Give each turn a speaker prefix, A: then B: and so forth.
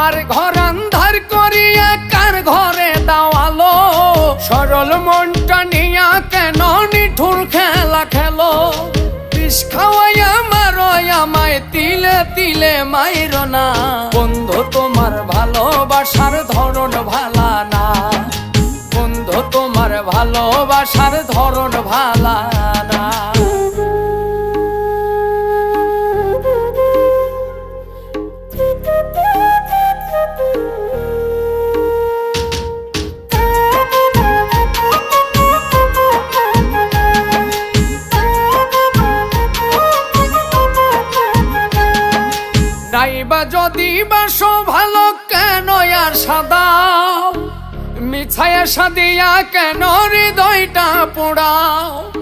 A: আমার ঘর আন্ধার করিয়া কার ঘরে দাওয়ালো? সরল মনটা নিয়া কেন নিঠুর খেলা খেলো? বিষ খাওয়াইয়া মারয় আমায় তিলে তিলে মাইর না। বন্ধু, তোমার ভালোবাসার ধরন ভালা না। বন্ধু, তোমার ভালোবাসার ধরন ভালা না নাইবা যদি বাসো ভালো কেন আর সাদা? মিছায়া সাদিয়া কেন হৃদয়টা পোড়াও